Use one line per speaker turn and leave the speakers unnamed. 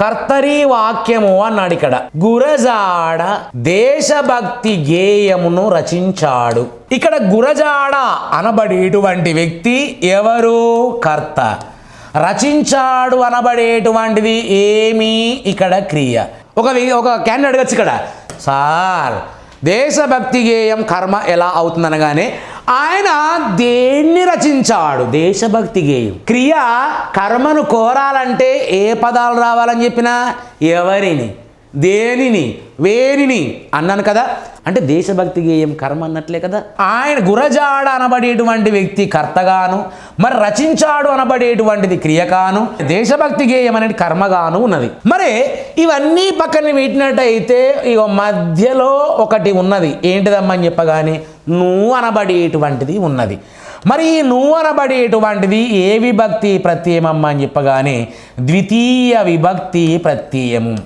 కర్తరీ వాక్యము అన్నాడు ఇక్కడ. గురజాడ దేశభక్తి గేయమును రచించాడు. ఇక్కడ గురజాడ అనబడేటువంటి వ్యక్తి ఎవరు? కర్త. రచించాడు అనబడేటువంటిది ఏమి ఇక్కడ క్రియ. ఒక ఒక క్యాండిడేట్ వచ్చి ఇక్కడ. సార్ దేశభక్తి గేయం కర్మ ఎలా అవుతుందనగానే ఆయన దేన్ని రచించాడు? దేశభక్తి గేయం. క్రియ కర్మను కోరాలంటే ఏ పదాలు రావాలని చెప్పినా? ఎవరిని? దేనిని? వేరిని అన్నాను కదా. అంటే దేశభక్తి గేయం కర్మ అన్నట్లే కదా. ఆయన గురజాడ అనబడేటువంటి వ్యక్తి కర్తగాను మరి రచించాడు అనబడేటువంటిది క్రియగాను దేశభక్తి గేయం అనేది కర్మగాను ఉన్నది. మరి ఇవన్నీ పక్కన పెట్టినట్టయితే ఇక మధ్యలో ఒకటి ఉన్నది. ఏంటిదమ్మని చెప్పగానే? నువ్వు అనబడేటువంటిది ఉన్నది. మరి ఈ నువ్వు అనబడేటువంటిది ఏ విభక్తి ప్రత్యయమమ్మ అని చెప్పగానే ద్వితీయ విభక్తి ప్రత్యయము.